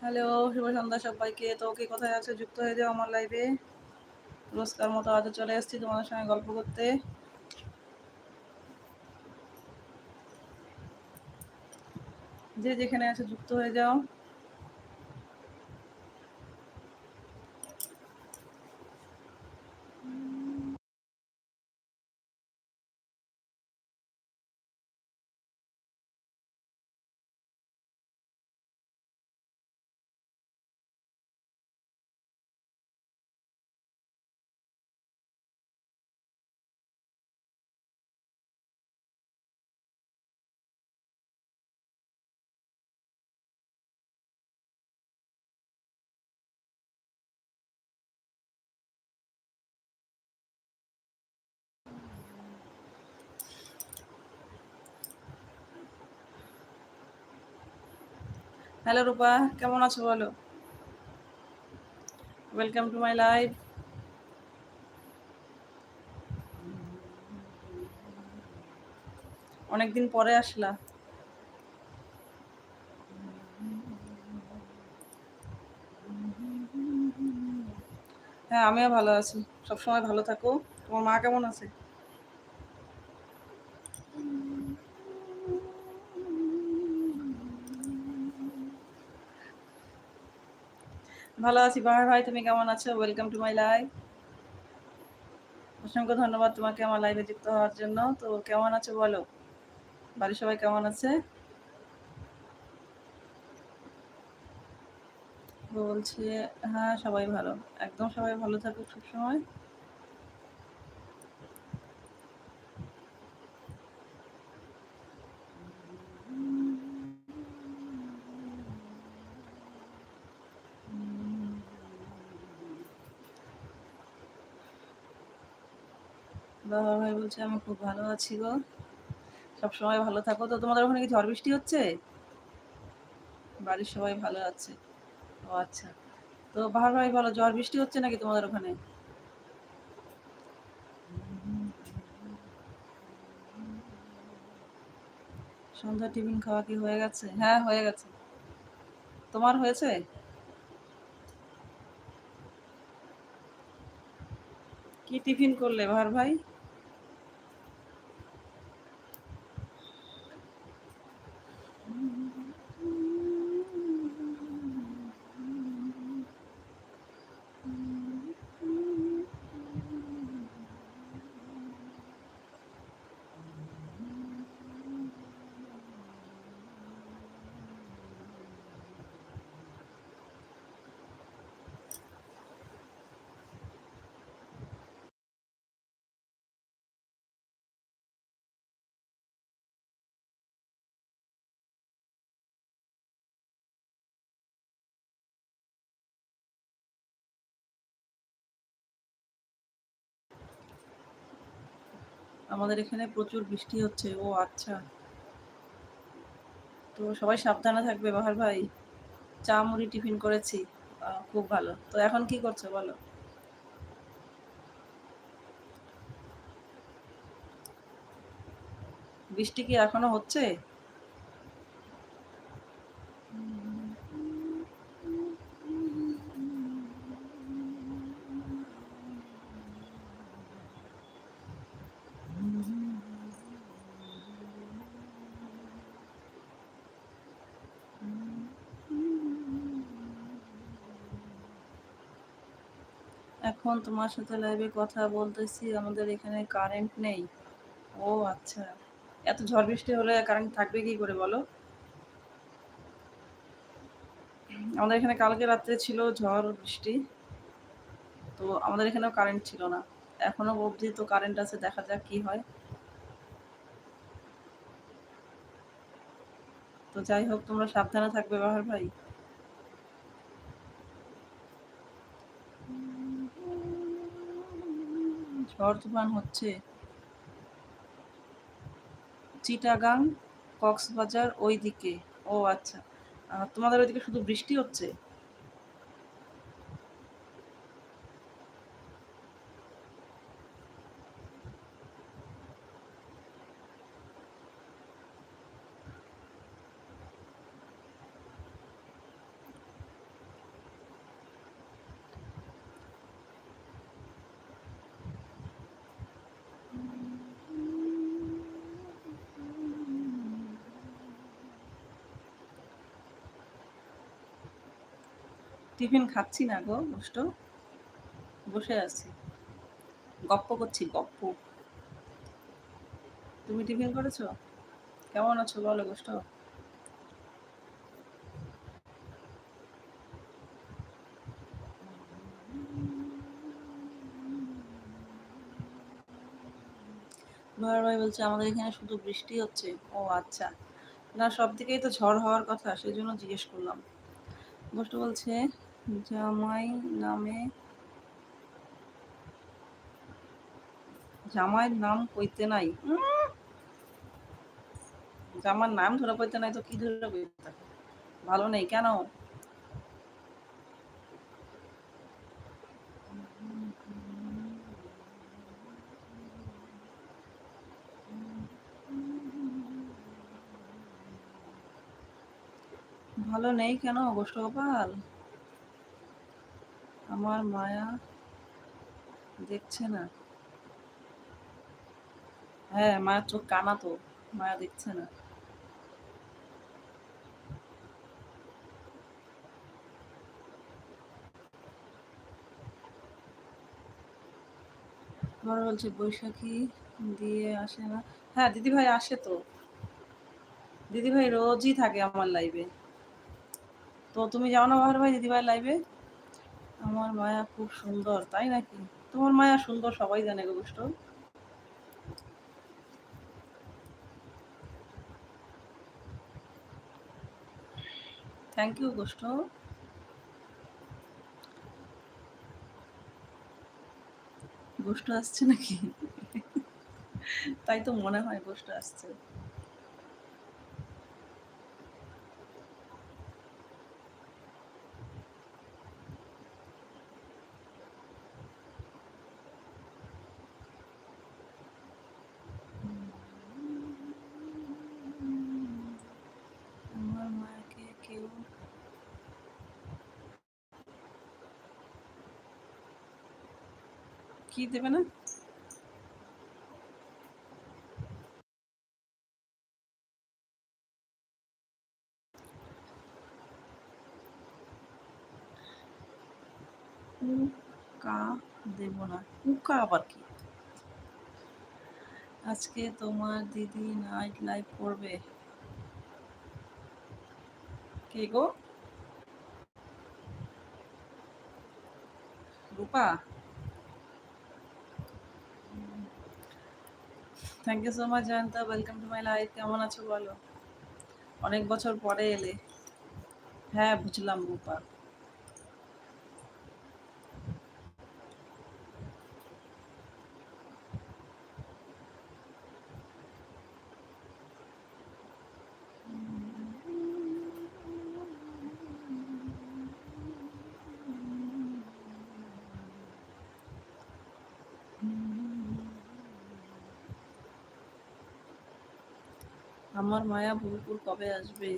Hello শুভ সন্ধ্যা সবাইকে। তো কে কোথায় আছে? যুক্ত হয়ে যাও আমার লাইভে পুরস্কার মতো আজও চলে এসেছি তোমাদের সঙ্গে গল্প করতে। যে যেখানে আছে, যুক্ত হয়ে যাও। হ্যালো রূপা, কেমন আছো বলো? ওয়েলকাম টু মাই লাইভ অনেকদিন পরে আসলা। হ্যাঁ আমিও ভালো আছি। সবসময় ভালো থাকো। তোমার মা কেমন আছে? ভালো আছি বাহার ভাই, তুমি কেমন আছো? ওয়েলকাম টু মাই লাইভ অসংখ্য ধন্যবাদ তোমাকে আমার লাইভে যুক্ত হওয়ার জন্য। তো কেমন আছো বলো? বাড়ির সবাই কেমন আছে? বলছি হ্যাঁ সবাই ভালো। একদম সবাই ভালো থাকুক সবসময়। বাবা ভাই বলছে, আমি খুব ভালো আছি গো। সবসময় ভালো থাকো তো। তোমাদের ওখানে কি ঝড় বৃষ্টি হচ্ছে? বাড়ির সবাই ভালো আছে। ও আচ্ছা। তো বাহার ভাই বলো, ঝড় বৃষ্টি হচ্ছে নাকি তোমাদের ওখানে? সন্ধ্যা টিফিন খাওয়া কি হয়ে গেছে? হ্যাঁ হয়ে গেছে। তোমার হয়েছে? কি টিফিন করলে, বাহার ভাই? আমাদের এখানে প্রচুর বৃষ্টি হচ্ছে। ও আচ্ছা। তো সবাই সাবধানে থাকবে, বাহার ভাই। চা, মুড়ি, টিফিন করেছি। খুব ভালো। তো এখন কি করছ বলো? বৃষ্টি কি এখনও হচ্ছে? এখন তোমার সাথে লাইভে কথা বলতেছি, আমাদের এখানে কারেন্ট নেই। ও আচ্ছা এত ঝড় বৃষ্টি হলে কারেন্ট থাকবে কি করে বলো? আমাদের এখানে কালকে রাত্রে ছিল ঝড় বৃষ্টি, তো আমাদের এখানেও কারেন্ট ছিল না। এখনও অবধি তো কারেন্ট আছে, দেখা যাক কি হয়। তো যাই হোক, তোমরা সাবধানে থাকবে বাহার ভাই। তুফান হচ্ছে চিটাগাং কক্সবাজার ওই দিকে ও আচ্ছা। তোমাদের ওইদিকে শুধু বৃষ্টি হচ্ছে? টিফিন খাচ্ছি না গো গোষ্ঠ বসে আছি। গপ্প করছি, গপ্প। তুমি টিফিন করেছ? কেমন আছো বলো গোষ্ঠ ভাই ভাই বলছে, আমাদের এখানে শুধু বৃষ্টি হচ্ছে। ও আচ্ছা। না সব দিকেই তো ঝড় হওয়ার কথা সেই জন্য জিজ্ঞেস করলাম। গোষ্ঠ বলছে জামাই নামে, জামাইয়ের নাম কইতে নাই। জামার নাম ধরে কইতে নাই তো কি ধরে ভালো নেই কেন? ভালো নেই কেন গোষ্ঠ গোপাল? আমার মায়া দেখছে না। হ্যাঁ মায়ের চোখ কানা তো, মায়া দেখছে না। বড় বলছে বৈশাখী দিয়ে আসে না। হ্যাঁ দিদি ভাই আসে তো। দিদি ভাই রোজই থাকে আমার লাইভে তো তুমি যাও না বাহার ভাই দিদি ভাই লাইভে আমার মায়া খুব সুন্দর, তাই নাকি? তোমার মায়া সুন্দর, সবাই জানে গো গোষ্ঠ থ্যাংক ইউ গোষ্ঠ গোষ্ঠ আসছে নাকি? তাই তো মনে হয় গোষ্ঠ আসছে আমার মাকে কেউ কি দেবে না? আজকে তোমার দিদি নাইট লাইভ করবে। কে গো? Rupa? Thank you so much Jayanta welcome to my life কেমন আছো বলো? অনেক বছর পরে এলে। হ্যাঁ বুঝলাম, রূপা। আমার মায়া বুলবুল কবে আসবে?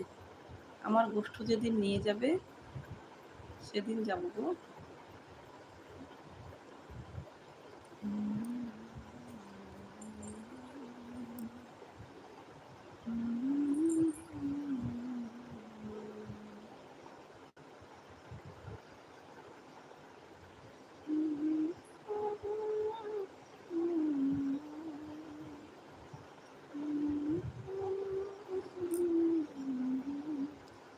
আমার গোষ্ঠ যেদিন নিয়ে যাবে সেদিন যাব গো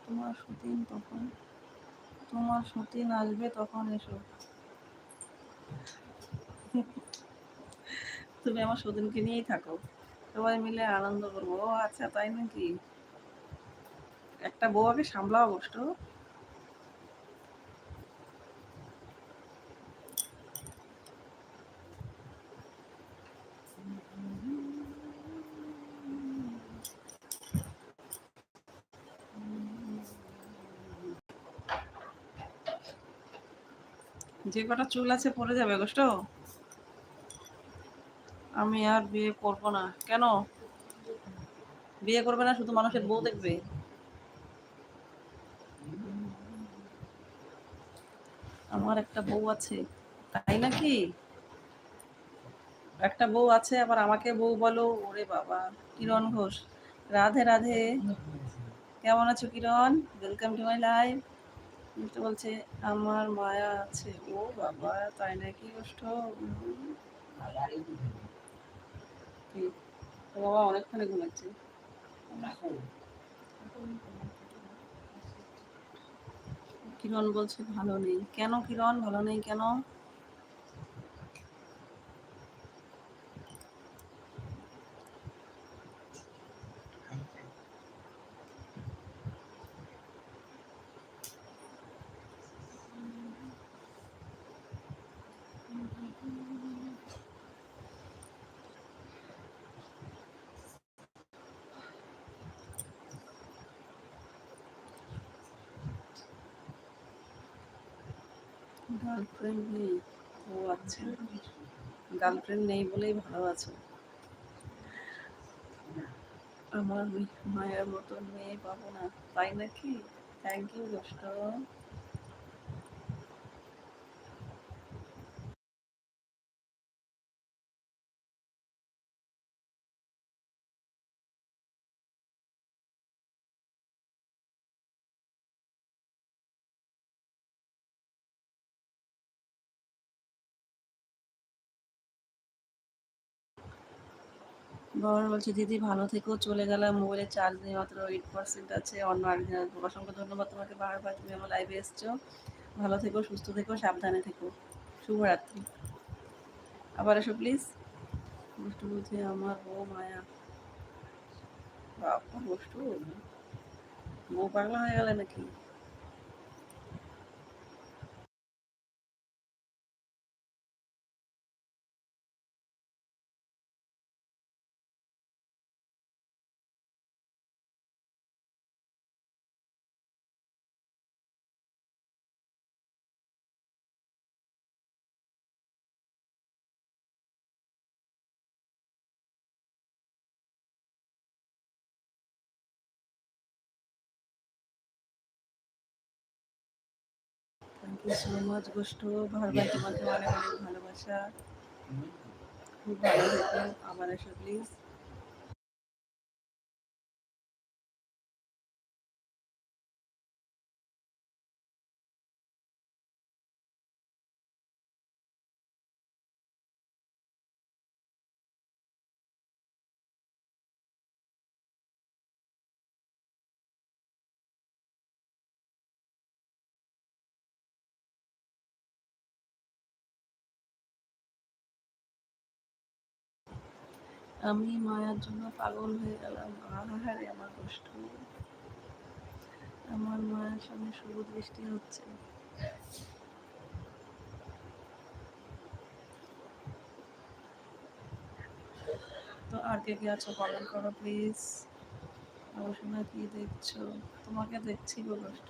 তোমার সতীন তখন। তোমার সতীন আসবে তখন এসো। তুমি আমার সতীনকে নিয়েই থাকো। সবাই মিলে আনন্দ করব। ও আচ্ছা তাই নাকি? একটা বউ আগে সামলাও গোষ্ঠ যে কটা চুল আছে পড়ে যাবে গোষ্ঠ আমি আর বিয়ে করব না। কেন? বিয়ে করবে না, শুধু মানুষের বউ দেখবে। আমার একটা বউ আছে, তাই নাকি? একটা বউ আছে, আবার আমাকে বউ বলো। ওরে বাবা, কিরণ ঘোষ। রাধে রাধে। কেমন আছো Kiran? Welcome to my life Mishti বলছে, আমার মায়া আছে। ও বাবা, তাই নাকি কষ্ট? বাবা, অনেকক্ষণে ঘুমাচ্ছে। কিরণ বলছে, ভালো নেই। কেন কিরণ? ভালো নেই কেন? গার্লফ্রেন্ড নেই। ও আচ্ছা। গার্লফ্রেন্ড নেই বলেই ভালো আছো। আমার মায়ের মতো মেয়ে পাবো না। তাই নাকি? থ্যাংক ইউ কষ্ট বাবার বলছে, দিদি, ভালো থেকো, চলে গেলাম মোবাইলে চার্জ নেই, মাত্র এইট পার্সেন্ট আছে, অন্য আরেকদিন আসব। অসংখ্য ধন্যবাদ তোমাকে বারবার, তুমি আমার লাইভে এসছো। ভালো থেকো, সুস্থ থেকো, সাবধানে থেকো। শুভরাত্রি। আবার এসো প্লিজ দুষ্টু বলছে আমার বউ মায়া। বাবা দুষ্টু। বউ পাগলা হয়ে গেলে নাকি? ইউ সো গোষ্ঠ ভারবাই তোমাকে অনেক অনেক ভালোবাসা। খুব ভালো থেকো আবার আসো প্লিজ আমি মায়ার জন্য পাগল হয়ে গেলাম। আহারে আমার কষ্ট আমার মায়ের সামনে শুভ দৃষ্টি হচ্ছে। তো আর কে কে আছো কমেন্ট করো প্লিজ। অবশ্যই কি দেখছ? তোমাকে দেখছি গো কষ্ট।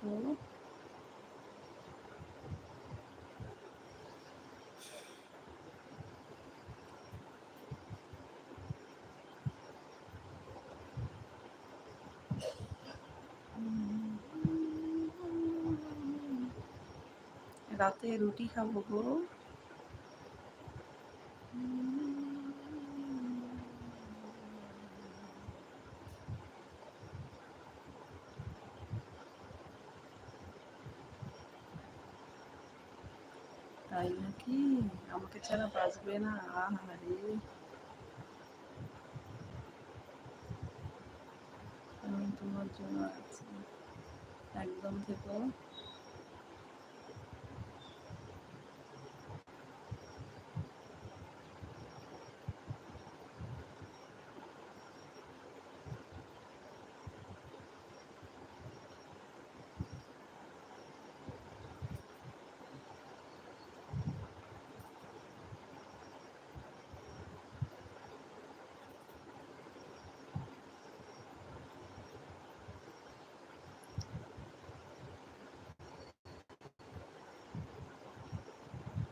রাতে রুটি খাব গো। তাই নাকি? আমাকে ছাড়া বাঁচবে না, আহারে। আমি তোমার জন্য আছি। একদম থেকো।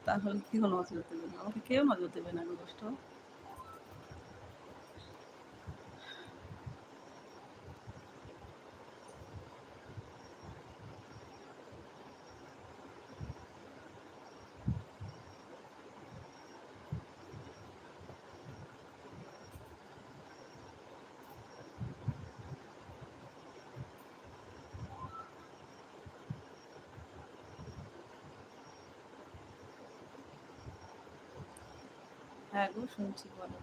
তাহলে কি হলো নজর দেবে না। আমাকে কেউ নজর দেবে না কষ্ট হ্যাঁ গো শুনছি বলো।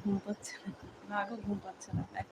ঘুম পাচ্ছে না। না ঘুম পাচ্ছে না। এক